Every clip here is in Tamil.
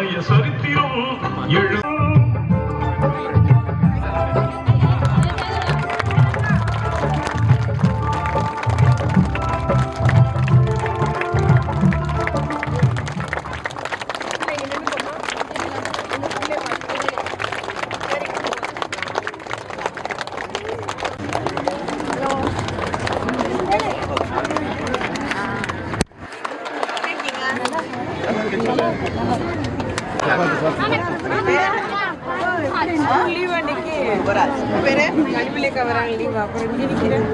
பழைய சரித்திரம் எழு லீவ் அன்னைக்கு பேரு கல்விலேக்க வராங்க லீவ் அப்புறம் இங்கே நிற்கிறேன்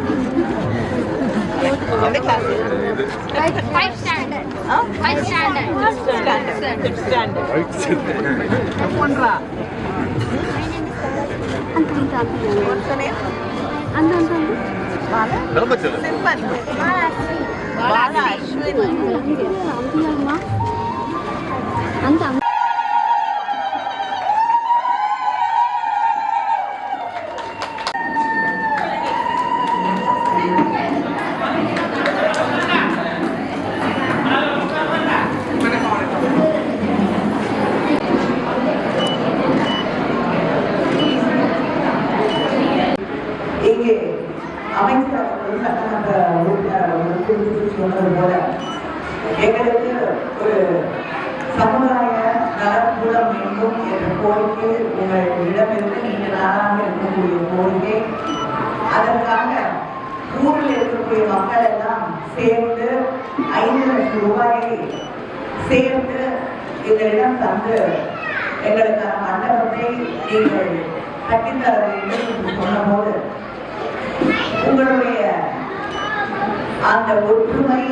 சொன்னது போல எங்களுக்கு ஒரு சமுதாய நலக்கூடம் வேண்டும் என்ற கோரிக்கை உங்களிடமிருந்து நீண்ட நாளாக இருக்கக்கூடிய கோரிக்கை. அதற்காக ஊரில் இருக்கக்கூடிய மக்கள் எல்லாம் சேர்ந்து ஐந்து லட்சம் ரூபாயை சேர்த்து எங்களிடம் தந்து எங்களுக்கான மண்டபத்தை நீங்கள் கட்டித்தர வேண்டும் என்று சொன்னபோது உங்களுடைய அந்த ஒற்றுமை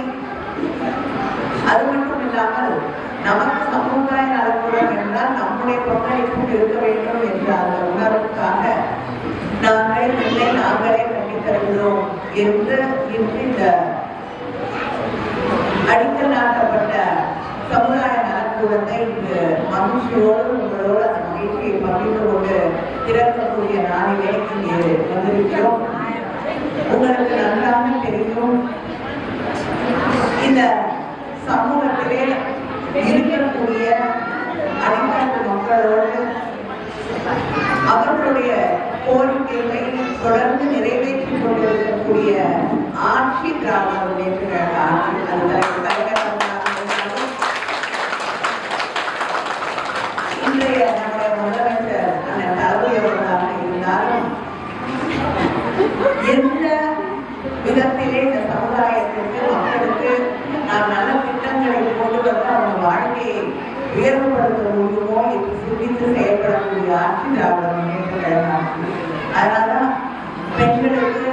அது மட்டும் இல்லாமல் நமக்கு சமுதாய நலக்கூடம் என்றால் நம்முடைய பங்களிப்பும் இருக்க வேண்டும் என்ற அந்த உணர்வுக்காக நாங்கள் இல்லை நாங்களே கட்டித் தருகிறோம் என்று இன்று இந்த அடிக்கல் நாட்டப்பட்ட சமுதாய நலக்கூடத்தை இங்கு மகிழ்ச்சியோடு உங்களோடு அந்த மகிழ்ச்சியை பகிர்ந்து கொண்டு திறக்கக்கூடிய நாளிலே இங்கே வந்திருக்கிறோம். உங்களுக்கு அவர்களுடைய கோரிக்கைகளை தொடர்ந்து நிறைவேற்றிக் கொண்டிருக்கக்கூடிய ஆட்சி திராவிட முன்னேற்ற கழக ஆட்சி தலைவர் இருந்தாலும் இன்றைய நம்முடைய முதலமைச்சர் அந்த தளபதி இருந்தாலும் எந்த விதத்திலே இந்த சமுதாயத்திற்கு மக்களுக்கு நாம் நல்ல திட்டங்களை கொண்டு வந்து அவங்க வாழ்க்கையை உயர்வுபடுத்த முடியுமோ என்று சிந்தித்து செயல்படக்கூடிய ஆட்சி திராவிட முன்னேற்ற கழக ஆட்சி அதனால்தான் பெண்களுக்கு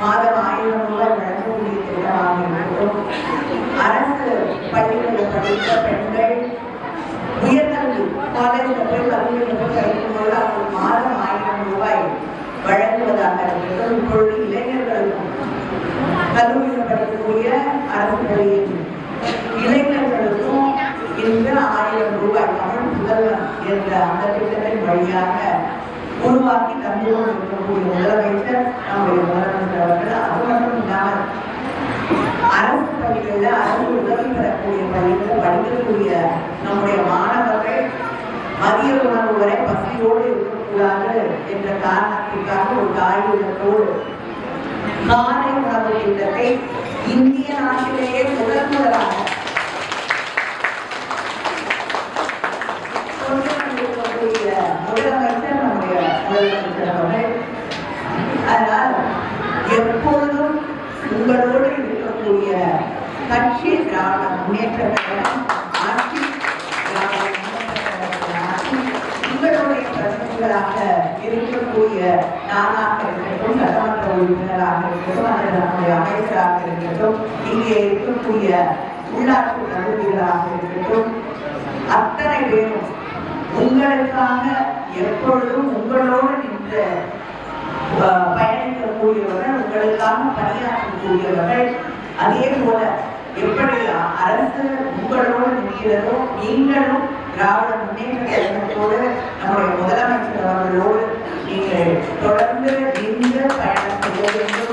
மாதம் ஆயிரம் ரூபாய் வழங்கக்கூடிய திட்டமாக இருக்கட்டும் அரசு பள்ளிகளில் படித்த பெண்கள் உயர்கல்வி காலேஜில் போய் கல்லூரியில் போய் படிக்கும்போது அவங்களுக்கு மாதம் ஆயிரம் ரூபாய் வழங்குவதாக இருக்கட்டும் இப்பொழுது இளைஞர்களுக்கும் கல்லூரியில் படிக்கக்கூடிய அரசு இளைஞர்களுக்கும் இன்று ஆயிரம் ரூபாய் தமிழ் முதல்வர் என்ற அந்த திட்டத்தின் வழியாக உருவாக்கி தந்து கொண்டிருக்கக்கூடிய முதலமைச்சர் நம்முடைய முதலமைச்சர் அவர்கள் அது மட்டும் இல்லாமல் அரசு பள்ளிகளில் அரசு உதவி பெறக்கூடிய பள்ளிகளில் நம்முடைய மாணவர்கள் மதிய உணவு வரை பசியோடு இருக்கக்கூடாது என்ற காரணத்திற்காக ஒரு தாய் உள்ளத்தோடு காலை உணவு திட்டத்தை இந்திய நாட்டிலேயே முதல் முதலாக முதலமைச்சர் நம்முடைய முதலமைச்சர் அவர்கள். அதனால் எப்பொழுதும் உங்களோடு இருக்கக்கூடிய கட்சி திராவிட முன்னேற்ற கழகம் ஆட்சி உங்களுடைய பிரதமர்களாக இருக்கக்கூடிய நானாக இருக்கட்டும் சட்டமன்ற உறுப்பினராக இருக்கட்டும் அல்லது நம்முடைய அமைச்சராக இருக்கட்டும் இங்கே இருக்கக்கூடிய உள்ளாட்சி பிரதிநிதிகளாக இருக்கட்டும் அத்தனை பேரும் உங்களுக்காக எப்பொழுதும் உங்களோடு நின்று பயணிக்கக்கூடியவர்கள் உங்களுக்காக பணியாற்றக்கூடியவர்கள். அதே போல எப்படி அரசு உங்களோடு நிற்கிறதோ நீங்களும் திராவிட முன்னேற்ற கழகத்தோடு நம்முடைய முதலமைச்சர் அவர்களோடு நீங்கள் தொடர்ந்து இந்த பயணம் செய்ய வேண்டும்.